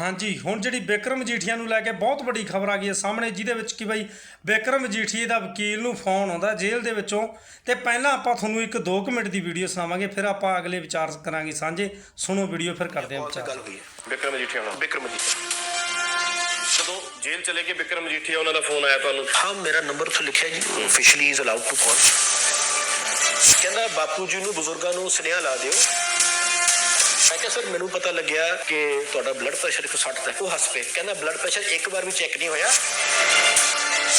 ਹਾਂਜੀ ਹੁਣ ਜਿਹੜੀ ਬਿਕਰਮ ਮਜੀਠੀਆ ਨੂੰ ਲੈ ਕੇ ਬਹੁਤ ਵੱਡੀ ਖਬਰ ਆ ਗਈ ਹੈ ਸਾਹਮਣੇ ਜਿਹਦੇ ਵਿੱਚ ਕਿ ਬਈ ਬਿਕਰਮ ਮਜੀਠੀਏ ਦਾ ਵਕੀਲ ਨੂੰ ਫੋਨ ਆਉਂਦਾ ਜੇਲ੍ਹ ਦੇ ਵਿੱਚੋਂ। ਤੇ ਪਹਿਲਾਂ ਆਪਾਂ ਤੁਹਾਨੂੰ ਇੱਕ 2 ਮਿੰਟ ਦੀ ਵੀਡੀਓ ਸੁਣਾਵਾਂਗੇ ਫਿਰ ਆਪਾਂ ਅਗਲੇ ਵਿਚਾਰ ਕਰਾਂਗੇ ਸਾਂਝੇ। ਸੁਣੋ ਵੀਡੀਓ ਫਿਰ ਕਰਦੇ ਹਾਂ ਵਿਚਾਰ। ਗੱਲ ਹੋਈ ਹੈ। ਵਿਕਰਮ ਮਜੀਠੀਆ ਨਾਲ ਵਿਕਰਮ ਜੀ। ਜਦੋਂ ਜੇਲ੍ਹ ਚਲੇ ਗਏ ਵਿਕਰਮ ਮਜੀਠੀਆ ਉਹਨਾਂ ਦਾ ਫੋਨ ਆਇਆ ਤੁਹਾਨੂੰ? ਹਾਂ ਮੇਰਾ ਨੰਬਰ ਉੱਥੇ ਲਿਖਿਆ ਜੀ। Officially is allowed to call ਕਹਿੰਦਾ ਬਾਪੂ ਜੀ ਨੂੰ ਬਜ਼ੁਰਗਾਂ ਨੂੰ ਸੁਨੇਹਾ ਲਾ ਦਿਓ। ਮੈਂ ਕਿਹਾ ਸਰ ਮੈਨੂੰ ਪਤਾ ਲੱਗਿਆ ਕਿ ਤੁਹਾਡਾ ਬਲੱਡ ਪ੍ਰੈਸ਼ਰ 160 ਤੱਕ ਉਹ ਹੱਸ ਪਏ। ਕਹਿੰਦਾ ਬਲੱਡ ਪ੍ਰੈਸ਼ਰ ਇੱਕ ਵਾਰ ਵੀ ਚੈੱਕ ਨਹੀਂ ਹੋਇਆ।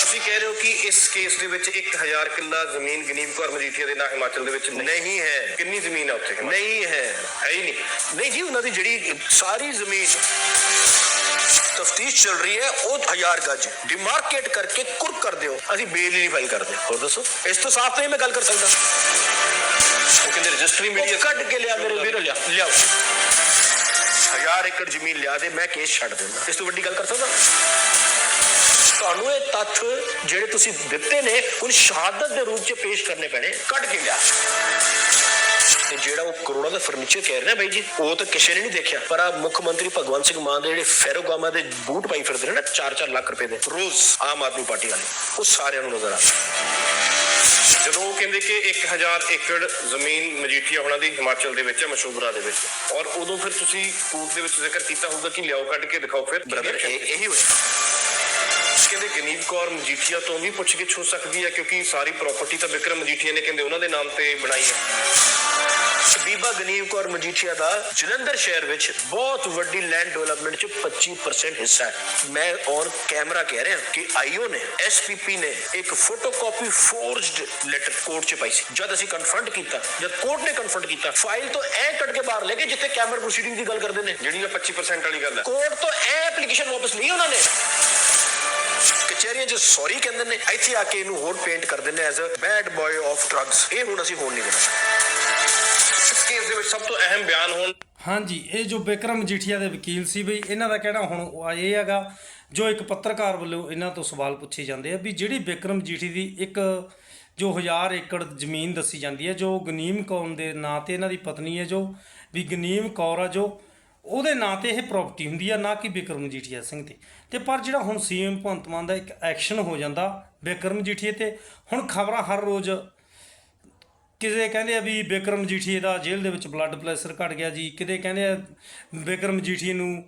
ਤੁਸੀਂ ਕਹਿ ਰਹੇ ਹੋ ਕਿ ਇਸ ਕੇਸ ਦੇ ਵਿੱਚ 1000 ਕਿੱਲਾ ਜ਼ਮੀਨ ਗਨੀਬ ਕੌਰ ਮਜੀਠੀਆ ਦੇ ਨਾਂ ਹਿਮਾਚਲ ਦੇ ਵਿੱਚ ਨਹੀਂ। ਹੈ। ਕਿੰਨੀ ਜ਼ਮੀਨ ਹੈ ਉੱਥੇ? ਨਹੀਂ ਹੈ। ਹੈ ਹੀ ਨਹੀਂ। ਨਹੀਂ ਜੀ ਉਹਨਾਂ ਦੀ ਜਿਹੜੀ ਸਾਰੀ ਜ਼ਮੀਨ ਤਫਤੀਸ਼ ਚੱਲ ਰਹੀ ਹੈ ਉਹ ਹਜ਼ਾਰ ਗੱਜ। ਡਿਮਾਰਕੇਟ ਕਰਕੇ ਕੁਰਕ ਕਰ ਦਿਓ। ਅਸੀਂ ਬੇਲ ਨਹੀਂ ਫਾਈਲ ਕਰਦੇ। ਹੋਰ ਦੱਸੋ? ਇਸ ਤੋਂ ਸਾਫ਼ ਨਹੀਂ ਮੈਂ ਗੱਲ ਕਰ ਸਕਦਾ। ਉਹ ਕਹਿੰਦੇ ਰਜਿਸਟਰੀ ਉਹ ਮੀਡੀਆ ਕੱਢ ਕੇ ਲਿਆ ਮੇਰੇ ਵੀਰ ਲਿਆ। ਲਿਆਓ। ਹਜ਼ਾਰ ਏਕੜ ਜ਼ਮੀਨ ਲਿਆ ਦੇ ਮੈਂ ਕੇਸ ਛੱਡ ਦਿੰਦਾ। ਇਸ ਤੋਂ ਵੱਡੀ ਗੱਲ ਕਰ ਸਕਦਾ? ਤੁਹਾਨੂੰ ਇਹ ਤੱਥ ਜਿਹੜੇ ਤੁਸੀਂ ਦਿੱਤੇ ਨੇ ਹੁਣ ਸ਼ਹਾਦਤ ਦੇ ਰੂਪ 'ਚ ਪੇਸ਼ ਕਰਨੇ ਪੈਣੇ। ਕੱਢ ਕੇ ਲਿਆ। ਤੇ ਜਿਹੜਾ ਉਹ ਕਰੋੜਾਂ ਦਾ ਫਰਨੀਚਰ ਕਹਿ ਰਹੇ ਨੇ ਬਾਈ ਜੀ ਉਹ ਤਾਂ ਕਿਸੇ ਨੇ ਨਹੀਂ ਦੇਖਿਆ। ਪਰ ਆ ਮੁੱਖ ਮੰਤਰੀ ਭਗਵੰਤ ਸਿੰਘ ਮਾਨ ਦੇ ਜਿਹੜੇ ਫੈਰੋਗਾਮਾ ਦੇ ਬੂਟ ਪਾਈ ਫਿਰਦੇ ਨੇ ਨਾ 4-4 ਲੱਖ ਰੁਪਏ ਦੇ ਰੋਜ਼ ਆਮ ਆਦਮੀ ਪਾਰਟੀ ਵਾਲੇ ਉਹ ਸਾਰਿਆਂ ਨੂੰ ਨਜ਼ਰ ਆ। ਜਦੋਂ ਉਹ ਕਹਿੰਦੇ ਕਿ 1000 ਏਕੜ ਜ਼ਮੀਨ ਮਜੀਠੀਆ ਹੋਣਾ ਦੀ ਹਿਮਾਚਲ ਦੇ ਵਿੱਚ ਹੈ ਮਸ਼ਹੂਰਾ ਦੇ ਵਿੱਚ। ਔਰ ਉਦੋਂ ਫਿਰ ਤੁਸੀਂ ਕੋਰਟ ਦੇ ਵਿੱਚ ਜ਼ਿਕਰ ਕੀਤਾ ਹੋਊਗਾ ਕਿ ਲਿਆਓ ਕੱਢ ਕੇ ਦਿਖਾਓ ਫਿਰ ਬ੍ਰਦਰ ਇਹੀ ਹੋਇਆ। ਕਹਿੰਦੇ ਗਨੀਬ ਕੌਰ ਮਜੀਠੀਆ ਤੋਂ ਵੀ ਪੁੱਛਗਿੱਛ ਹੋ ਸਕਦੀ ਹੈ ਕਿਉਂਕਿ ਸਾਰੀ ਪ੍ਰਾਪਰਟੀ ਤਾਂ ਵਿਕਰਮ ਮਜੀਠੀਆ ਨੇ ਕਹਿੰਦੇ ਉਹਨਾਂ ਦੇ ਨਾਮ ਤੇ ਬਣਾਈ ਹੈ। ਬੀਬਾ ਗਨੀਵ ਕੌਰ ਮਜੀਠੀਆ ਦਾ ਜਲੰਧਰ ਸ਼ਹਿਰ ਵਿੱਚ ਬਹੁਤ ਵੱਡੀ ਲੈਂਡ ਡਿਵੈਲਪਮੈਂਟ 'ਚ 25% ਹਿੱਸਾ ਹੈ। ਮੈਂ ਔਨ ਕੈਮਰਾ ਕਹਿ ਰਿਹਾ ਕਿ ਆਈਓ ਨੇ ਐਸਪੀਪੀ ਨੇ ਇੱਕ ਫੋਟੋਕਾਪੀ ਫੋਰਜਡ ਲੈਟਰ ਕੋਰਟ 'ਚ ਪਾਈ ਸੀ। ਜਦ ਅਸੀਂ ਕਨਫਰੰਟ ਕੀਤਾ ਜਦ ਕੋਰਟ ਨੇ ਕਨਫਰੰਟ ਕੀਤਾ ਫਾਈਲ ਤੋਂ ਐ ਕੱਢ ਕੇ ਬਾਹਰ ਲੈ ਕੇ ਜਿੱਥੇ ਕੈਮਰਾ ਪ੍ਰੋਸੀਡਿੰਗ ਦੀ ਗੱਲ ਕਰਦੇ ਨੇ। ਜਿਹੜੀ ਉਹ 25% ਵਾਲੀ ਗੱਲ ਹੈ ਕੋਰਟ ਤੋਂ ਐ ਐਪਲੀਕੇਸ਼ਨ ਵਾਪਸ ਲਈ ਉਹਨਾਂ ਨੇ। ਕਚਹਿਰੀਆਂ 'ਚ ਸੌਰੀ ਕਹਿੰਦੇ ਨੇ, ਇੱਥੇ ਆ ਕੇ ਇਹਨੂੰ ਹੋਰ ਪੇਂਟ ਕਰਦੇ ਨੇ as a bad boy of drugs ਇਹ ਹੁਣ ਅਸੀਂ ਹੋਣ ਨਹੀਂ ਦੇਣਾ। ਇਸ ਕੇਸ ਦੇ ਵਿੱਚ ਸਭ ਤੋਂ ਅਹਿਮ ਬਿਆਨ ਹੋਣ। ਹਾਂਜੀ, ਇਹ ਜੋ ਬਿਕਰਮ ਮਜੀਠੀਆ ਦੇ ਵਕੀਲ ਸੀ ਬਈ, ਇਹਨਾਂ ਦਾ ਕਹਿਣਾ ਹੁਣ ਇਹ ਹੈਗਾ, ਜੋ ਇੱਕ ਪੱਤਰਕਾਰ ਵੱਲੋਂ ਇਹਨਾਂ ਤੋਂ ਸਵਾਲ ਪੁੱਛੇ ਜਾਂਦੇ ਆ ਵੀ ਜਿਹੜੀ ਬਿਕਰਮ ਮਜੀਠੀ ਦੀ ਇੱਕ ਜੋ ਹਜ਼ਾਰ ਏਕੜ ਜ਼ਮੀਨ ਦੱਸੀ ਜਾਂਦੀ ਹੈ, ਜੋ ਗਨੀਮ ਕੌਰ ਦੇ ਨਾਂ ਤੇ ਇਹਨਾਂ ਦੀ ਪਤਨੀ ਹੈ ਜੋ, ਵੀ ਗਨੀਮ ਕੌਰ ਆ ਜੋ ਉਹਦੇ ਨਾਂ ਤੇ ਇਹ ਪ੍ਰਾਪਰਟੀ ਹੁੰਦੀ ਆ, ਨਾ ਕਿ ਬਿਕਰਮ ਮਜੀਠੀਆ ਸਿੰਘ ਤੇ ਤੇ ਪਰ ਜਿਹੜਾ ਹੁਣ ਸੀਐਮ ਭਗਵੰਤ ਮਾਨ ਦਾ ਇੱਕ ਐਕਸ਼ਨ ਹੋ ਜਾਂਦਾ, ਬਿਕਰਮ ਮਜੀਠੀਏ ਤੇ, ਹੁਣ ਖਬਰਾਂ ਹਰ ਰੋਜ਼ ਕਿਸੇ ਕਹਿੰਦੇ ਆ ਵੀ ਬਿਕਰਮ ਜੀਠੀਏ ਦਾ ਜੇਲ੍ਹ ਦੇ ਵਿੱਚ ਬਲੱਡ ਪ੍ਰੈਸ਼ਰ ਘਟ ਗਿਆ ਜੀ, ਕਿਤੇ ਕਹਿੰਦੇ ਆ ਬਿਕਰਮ ਜੀਠੀਏ ਨੂੰ,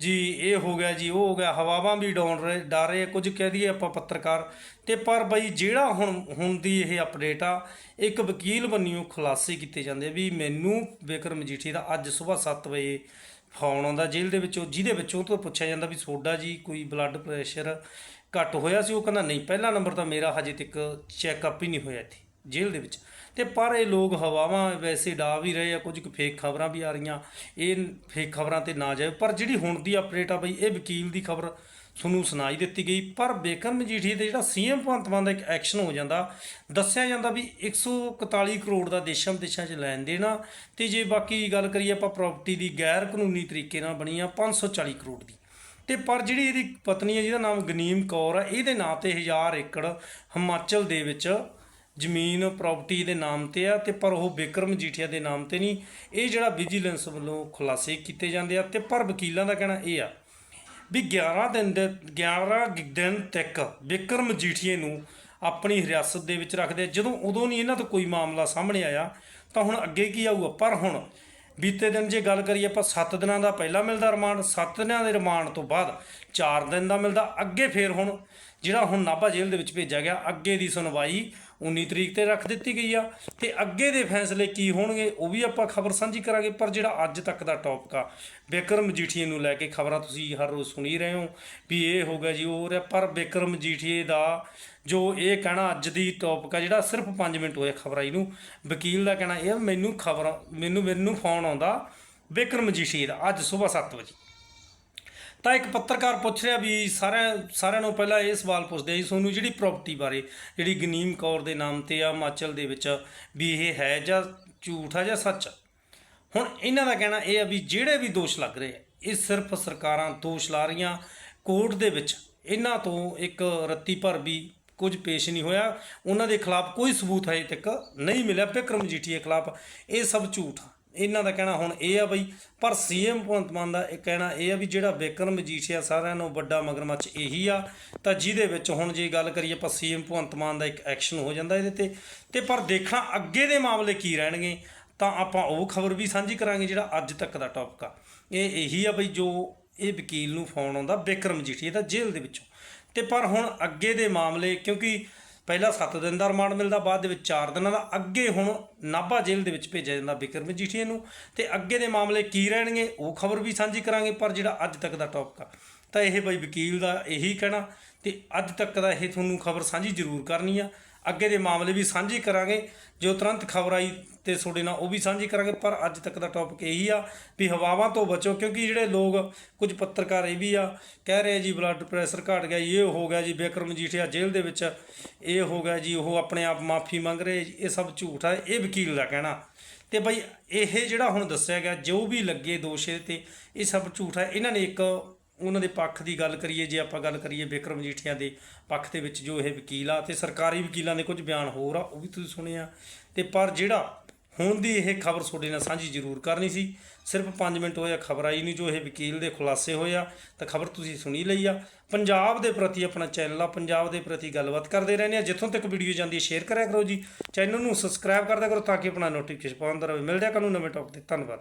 ਜੀ ਇਹ ਹੋ ਗਿਆ ਜੀ, ਉਹ ਹੋ ਗਿਆ, ਹਵਾਵਾਂ ਵੀ ਡਾਉਣ ਰਹੇ, ਡਰ ਰਹੇ ਕੁਝ ਕਹਿ ਦਈਏ ਆਪਾਂ ਪੱਤਰਕਾਰ। ਤੇ ਪਰ ਬਈ ਜਿਹੜਾ ਹੁਣ ਹੁਣ ਦੀ ਇਹ ਅਪਡੇਟ ਆ, ਇੱਕ ਵਕੀਲ ਬੰਨਿਓ ਖੁਲਾਸੇ ਕੀਤੇ ਜਾਂਦੇ ਵੀ ਮੈਨੂੰ ਬਿਕਰਮ ਜੀਠੀ ਦਾ ਅੱਜ ਸਵੇਰ 7 ਵਜੇ ਫੋਨ ਆਉਂਦਾ ਜੇਲ੍ਹ ਦੇ ਵਿੱਚੋਂ ਜਿਹਦੇ ਵਿੱਚੋਂ ਤੋਂ ਪੁੱਛਿਆ ਜਾਂਦਾ ਵੀ ਸੋਡਾ ਜੀ ਕੋਈ ਬਲੱਡ ਪ੍ਰੈਸ਼ਰ ਘੱਟ ਹੋਇਆ ਸੀ, ਉਹ ਕਹਿੰਦਾ ਨਹੀਂ, ਪਹਿਲਾ ਨੰਬਰ ਤਾਂ ਮੇਰਾ ਹਜੇ ਤੱਕ ਚੈੱਕਅਪ ਹੀ ਨਹੀਂ ਹੋਇਆ ਇੱਥੇ। ਜੇਲ੍ਹ ਦੇ ਵਿੱਚ। ਤੇ ਪਰ ਇਹ ਲੋਕ ਹਵਾਵਾਂ ਵੈਸੇ ਡਾ ਵੀ ਰਹੇ ਆ, ਕੁਝ ਕੁ ਫੇਕ ਖਬਰਾਂ ਵੀ ਆ ਰਹੀਆਂ। ਇਹ ਫੇਕ ਖਬਰਾਂ ਤੇ ਨਾ ਜਾਏ ਪਰ ਜਿਹੜੀ ਹੁਣ ਦੀ ਅਪਡੇਟ ਆ ਬਈ, ਇਹ ਵਕੀਲ ਦੀ ਖਬਰ ਤੁਹਾਨੂੰ ਸੁਣਾਈ ਦਿੱਤੀ ਗਈ। ਪਰ ਬੇਕਰ ਮਜੀਠੀ ਤੇ ਜਿਹੜਾ ਸੀਐਮ ਭਗਵੰਤ ਮਾਨ ਦਾ ਇੱਕ ਐਕਸ਼ਨ ਹੋ ਜਾਂਦਾ, ਦੱਸਿਆ ਜਾਂਦਾ ਵੀ 141 ਕਰੋੜ ਦਾ ਦੇਸ਼ਾਂ ਵਿਦੇਸ਼ਾਂ 'ਚ ਲੈਣ ਦੇਣਾ ਤੇ ਜੇ ਬਾਕੀ ਗੱਲ ਕਰੀਏ ਆਪਾਂ ਪ੍ਰਾਪਰਟੀ ਦੀ ਗੈਰ ਕਾਨੂੰਨੀ ਤਰੀਕੇ ਨਾਲ ਬਣੀ ਆ 540 ਕਰੋੜ ਦੀ। ਤੇ ਪਰ ਜਿਹੜੀ ਇਹਦੀ ਪਤਨੀ ਹੈ ਜਿਹਦਾ ਨਾਮ ਗਨੀਮ ਕੌਰ ਆ, ਇਹਦੇ ਨਾਂ ਤੇ 1000 ਏਕੜ ਹਿਮਾਚਲ ਦੇ ਵਿੱਚ ਜ਼ਮੀਨ ਪ੍ਰਾਪਰਟੀ ਦੇ ਨਾਮ ਤੇ ਆ ਤੇ ਪਰ ਉਹ ਬਿਕਰਮ ਜੀਠੀਆ ਦੇ ਨਾਮ ਤੇ ਨਹੀਂ। ਇਹ ਜਿਹੜਾ ਵਿਜੀਲੈਂਸ ਵੱਲੋਂ ਖੁਲਾਸੇ ਕੀਤੇ ਜਾਂਦੇ ਆ ਤੇ ਪਰ ਵਕੀਲਾਂ ਦਾ ਕਹਿਣਾ ਇਹ ਆ ਵੀ 11 ਦਿਨ ਦੇ 11 ਦਿਨ ਤੱਕ ਬਿਕਰਮ ਜੀਠੀਏ ਨੂੰ ਆਪਣੀ ਹਿਰਾਸਤ ਦੇ ਵਿੱਚ ਰੱਖਦੇ ਜਦੋਂ ਉਦੋਂ ਨਹੀਂ ਇਹਨਾਂ ਤੋਂ ਕੋਈ ਮਾਮਲਾ ਸਾਹਮਣੇ ਆਇਆ ਤਾਂ ਹੁਣ ਅੱਗੇ ਕੀ ਆਊਗਾ? ਪਰ ਹੁਣ ਬੀਤੇ ਦਿਨ ਜੇ ਗੱਲ ਕਰੀਏ ਆਪਾਂ 7 ਦਿਨਾਂ ਦਾ ਪਹਿਲਾਂ ਮਿਲਦਾ ਰਿਮਾਂਡ 7 ਦਿਨਾਂ ਦੇ ਰਿਮਾਂਡ ਤੋਂ ਬਾਅਦ 4 ਦਿਨ ਦਾ ਮਿਲਦਾ। ਅੱਗੇ ਫੇਰ ਹੁਣ ਜਿਹੜਾ ਹੁਣ ਨਾਭਾ ਜੇਲ੍ਹ ਦੇ ਵਿੱਚ ਭੇਜਿਆ ਗਿਆ ਅੱਗੇ ਦੀ ਸੁਣਵਾਈ 19 ਤਰੀਕ ਤੇ ਰੱਖ ਦਿੱਤੀ ਗਈ ਆ। ਤੇ ਅੱਗੇ ਦੇ ਫੈਸਲੇ ਕੀ ਹੋਣਗੇ ਉਹ ਵੀ ਆਪਾਂ ਖਬਰ ਸਾਂਝੀ ਕਰਾਂਗੇ ਪਰ ਜਿਹੜਾ ਅੱਜ ਤੱਕ ਦਾ ਟੌਪਿਕ ਆ ਬਿਕਰਮ ਮਜੀਠੀਏ ਨੂੰ ਲੈ ਕੇ ਖਬਰਾਂ ਤੁਸੀਂ ਹਰ ਰੋਜ਼ ਸੁਣੀ ਰਹੇ ਹੋ ਵੀ ਇਹ ਹੋ ਗਿਆ ਜੀ ਉਹ ਹੋ ਰਿਹਾ। ਪਰ ਬਿਕਰਮ ਮਜੀਠੀਏ ਦਾ ਜੋ ਇਹ ਕਹਿਣਾ ਅੱਜ ਦੀ ਟੌਪਿਕ ਆ ਜਿਹੜਾ ਸਿਰਫ 5 ਮਿੰਟ ਹੋਏ ਖਬਰ ਆਈ ਨੂੰ ਵਕੀਲ ਦਾ ਕਹਿਣਾ ਇਹ ਆ, ਮੈਨੂੰ ਖਬਰ ਮੈਨੂੰ ਮੈਨੂੰ ਫੋਨ ਆਉਂਦਾ ਬਿਕਰਮ ਮਜੀਠੀਏ ਦਾ ਅੱਜ ਸਵੇਰ 7 ਵਜੇ। ਤਾਂ ਇੱਕ ਪੱਤਰਕਾਰ ਪੁੱਛ ਰਿਹਾ ਵੀ ਸਾਰਿਆਂ ਸਾਰਿਆਂ ਨੂੰ ਪਹਿਲਾਂ ਇਹ ਸਵਾਲ ਪੁੱਛਦੇ ਆ ਜੀ ਤੁਹਾਨੂੰ ਜਿਹੜੀ ਪ੍ਰਾਪਰਟੀ ਬਾਰੇ, ਜਿਹੜੀ ਗਨੀਮ ਕੌਰ ਦੇ ਨਾਮ ਤੇ ਆ, ਹਿਮਾਚਲ ਦੇ ਵਿੱਚ ਵੀ ਇਹ ਹੈ ਜਾਂ ਝੂਠ ਆ ਜਾਂ ਸੱਚ ਆ? ਹੁਣ ਇਹਨਾਂ ਦਾ ਕਹਿਣਾ ਇਹ ਆ ਵੀ ਜਿਹੜੇ ਵੀ ਦੋਸ਼ ਲੱਗ ਰਹੇ ਆ, ਇਹ ਸਿਰਫ ਸਰਕਾਰਾਂ ਦੋਸ਼ ਲਾ ਰਹੀਆਂ, ਕੋਰਟ ਦੇ ਵਿੱਚ। ਇਹਨਾਂ ਤੋਂ ਇੱਕ ਰੱਤੀ ਭਰ ਵੀ ਕੁਝ ਪੇਸ਼ ਨਹੀਂ ਹੋਇਆ। ਉਹਨਾਂ ਦੇ ਖਿਲਾਫ ਕੋਈ ਸਬੂਤ ਹਜੇ ਤੱਕ ਨਹੀਂ ਮਿਲਿਆ। ਬਿਕਰਮ ਜੀਠੀਏ ਖਿਲਾਫ ਇਹ ਸਭ ਝੂਠ ਆ। ਇਹਨਾਂ ਦਾ ਕਹਿਣਾ ਹੁਣ ਇਹ ਆ ਬਈ, ਪਰ ਸੀਐਮ ਭਗਵੰਤ ਮਾਨ ਦਾ ਇਹ ਕਹਿਣਾ ਇਹ ਆ ਵੀ ਜਿਹੜਾ ਵਿਕਰਮ ਮਜੀਠੀਆ ਸਾਰਿਆਂ ਨੂੰ ਵੱਡਾ ਮਗਰਮੱਛ ਇਹੀ ਆ। ਤਾਂ ਜਿਹਦੇ ਵਿੱਚ ਹੁਣ ਜੇ ਗੱਲ ਕਰੀਏ ਆਪਾਂ ਸੀਐਮ ਭਗਵੰਤ ਮਾਨ ਦਾ ਇੱਕ ਐਕਸ਼ਨ ਹੋ ਜਾਂਦਾ ਇਹਦੇ ਤੇ ਤੇ ਪਰ ਦੇਖਣਾ ਅੱਗੇ ਦੇ ਮਾਮਲੇ ਕੀ ਰਹਿਣਗੇ, ਤਾਂ ਆਪਾਂ ਉਹ ਖਬਰ ਵੀ ਸਾਂਝੀ ਕਰਾਂਗੇ ਜਿਹੜਾ ਅੱਜ ਤੱਕ ਦਾ ਟੌਪਿਕ ਆ। ਇਹ ਇਹੀ ਆ ਬਈ ਜੋ ਇਹ ਵਕੀਲ ਨੂੰ ਫੋਨ ਆਉਂਦਾ ਵਿਕਰਮ ਮਜੀਠੀਆ ਦਾ ਜੇਲ੍ਹ ਦੇ ਵਿੱਚੋਂ। ਤੇ ਪਰ ਹੁਣ ਅੱਗੇ ਦੇ ਮਾਮਲੇ, ਕਿਉਂਕਿ ਪਹਿਲਾਂ 7 ਦਿਨ ਦਾ ਰਿਮਾਂਡ ਮਿਲਦਾ, ਬਾਅਦ ਦੇ ਵਿੱਚ 4 ਦਿਨਾਂ ਦਾ। ਅੱਗੇ ਹੁਣ ਨਾਭਾ ਜੇਲ੍ਹ ਦੇ ਵਿੱਚ ਭੇਜਿਆ ਜਾਂਦਾ ਬਿਕਰਮ ਮਜੀਠੀਆ ਨੂੰ। ਤੇ ਅੱਗੇ ਦੇ ਮਾਮਲੇ ਕੀ ਰਹਿਣਗੇ, ਉਹ ਖਬਰ ਵੀ ਸਾਂਝੀ ਕਰਾਂਗੇ, ਪਰ ਜਿਹੜਾ ਅੱਜ ਤੱਕ ਦਾ ਟੌਪਿਕ ਆ, ਤਾਂ ਇਹ ਬਈ ਵਕੀਲ ਦਾ ਇਹੀ ਕਹਿਣਾ, ਤੇ ਅੱਜ ਤੱਕ ਦਾ ਇਹ ਤੁਹਾਨੂੰ ਖਬਰ ਸਾਂਝੀ ਜ਼ਰੂਰ ਕਰਨੀ ਆ। ਅੱਗੇ ਦੇ ਮਾਮਲੇ ਵੀ ਸਾਂਝੇ ਕਰਾਂਗੇ। ਜੋ ਤੁਰੰਤ ਖਬਰ ਆਈ ਤੇ ਤੁਹਾਡੇ ਨਾਲ ਉਹ ਵੀ ਸਾਂਝੀ ਕਰਾਂਗੇ। ਪਰ ਅੱਜ ਤੱਕ ਦਾ ਟੌਪਿਕ ਇਹੀ ਆ ਵੀ ਹਵਾਵਾਂ ਤੋਂ ਬਚੋ ਕਿਉਂਕਿ ਜਿਹੜੇ ਲੋਕ ਕੁਝ ਪੱਤਰਕਾਰ ਇਹ ਵੀ ਆ ਕਹਿ ਰਹੇ ਜੀ ਬਲੱਡ ਪ੍ਰੈਸ਼ਰ ਘਟ ਗਿਆ ਜੀ, ਇਹ ਹੋ ਗਿਆ ਜੀ ਬਿਕਰਮ ਜੀਠਿਆ ਜੇਲ੍ਹ ਦੇ ਵਿੱਚ ਇਹ ਹੋ ਗਿਆ ਜੀ ਉਹ ਆਪਣੇ ਆਪ ਮਾਫੀ ਮੰਗ ਰਹੇ ਇਹ ਸਭ ਝੂਠ ਆ ਇਹ ਵਕੀਲ ਦਾ ਕਹਿਣਾ। ਤੇ ਬਈ ਇਹ ਜਿਹੜਾ ਹੁਣ ਦੱਸਿਆ ਗਿਆ ਜੋ ਵੀ ਲੱਗੇ ਦੋਸ਼ ਤੇ ਇਹ ਸਭ ਝੂਠ ਹੈ ਇਹਨਾਂ ਨੇ ਇੱਕ ਉਹਨਾਂ ਦੇ ਪੱਖ ਦੀ ਗੱਲ ਕਰੀਏ, ਜੇ ਆਪਾਂ ਗੱਲ ਕਰੀਏ ਬਿਕਰਮ ਜੀਠੀਆਂ ਦੇ ਪੱਖ ਦੇ ਵਿੱਚ ਜੋ ਇਹ ਵਕੀਲ ਆ ਤੇ ਸਰਕਾਰੀ ਵਕੀਲਾਂ ਦੇ ਕੁਝ ਬਿਆਨ ਹੋਰ ਆ, ਉਹ ਵੀ ਤੁਸੀਂ ਸੁਣਿਆ ਤੇ ਪਰ ਜਿਹੜਾ ਹੁਣ ਦੀ ਇਹ ਖਬਰ ਤੁਹਾਡੇ ਨਾਲ ਸਾਂਝੀ ਜ਼ਰੂਰ ਕਰਨੀ ਸੀ, ਸਿਰਫ 5 ਮਿੰਟ ਹੋਇਆ ਖਬਰ ਆਈ ਨਹੀਂ ਜੋ ਇਹ ਵਕੀਲ ਦੇ ਖੁਲਾਸੇ ਹੋਏ ਆ, ਤਾਂ ਖਬਰ ਤੁਸੀਂ ਸੁਣੀ ਲਈ ਆ। ਪੰਜਾਬ ਦੇ ਪ੍ਰਤੀ ਆਪਣਾ ਚੈਨਲ ਆ, ਪੰਜਾਬ ਦੇ ਪ੍ਰਤੀ ਗੱਲਬਾਤ ਕਰਦੇ ਰਹਿੰਦੇ ਆ। ਜਿੱਥੋਂ ਤੱਕ ਵੀਡੀਓ ਜਾਂਦੀ ਹੈ, ਸ਼ੇਅਰ ਕਰਿਆ ਕਰੋ ਜੀ। ਚੈਨਲ ਨੂੰ ਸਬਸਕ੍ਰਾਈਬ ਕਰਦਾ ਕਰੋ ਤਾਂ ਕਿ ਆਪਣਾ ਨੋਟੀਫਿਕੇਸ਼ਨ ਪਾਉਂਦਾ ਰਹੇ ਮਿਲਦੇ ਆ ਨੂੰ ਨਵੇਂ ਟੌਪ ਤੇ। ਧੰਨਵਾਦ।